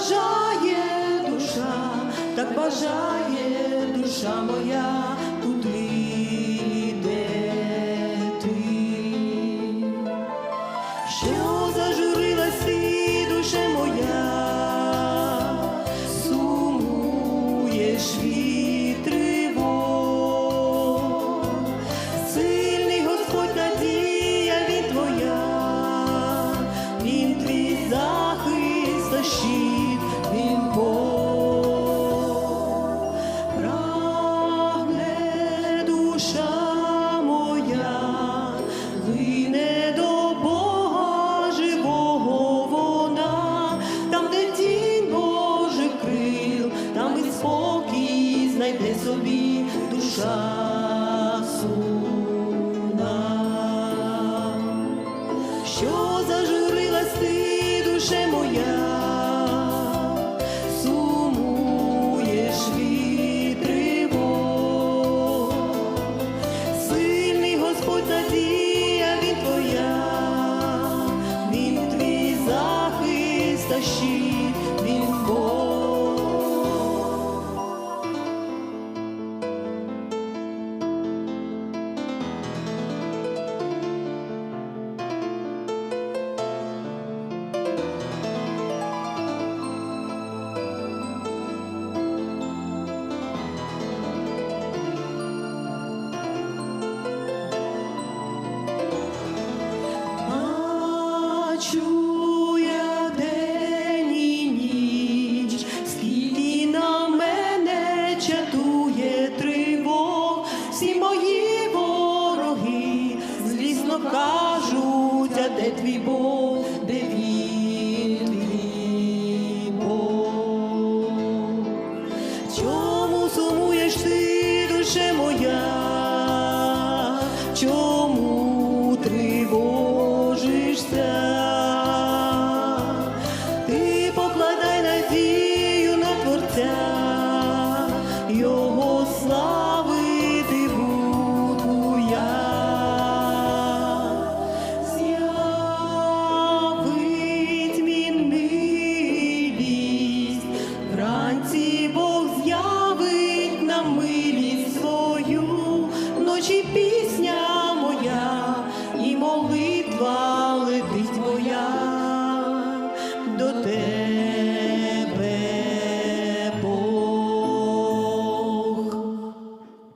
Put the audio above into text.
бажає душа так моя, тут вийде ти. Що зажурилась ти, душе моя, сумуєш від тривог. Господь надія він твоя, він твій захист, душа моя, лине до Бога живого вона, там, де тінь Божих крил, там і спокій знайде собі душа сумна. Що зажурилась ти, душе моя, плачу ніч, скільки на мене чатує тривог, всі мої вороги, злісно кажуть, де твій Бог, де він Бог? Чому сумуєш ти, душе моя? Чому?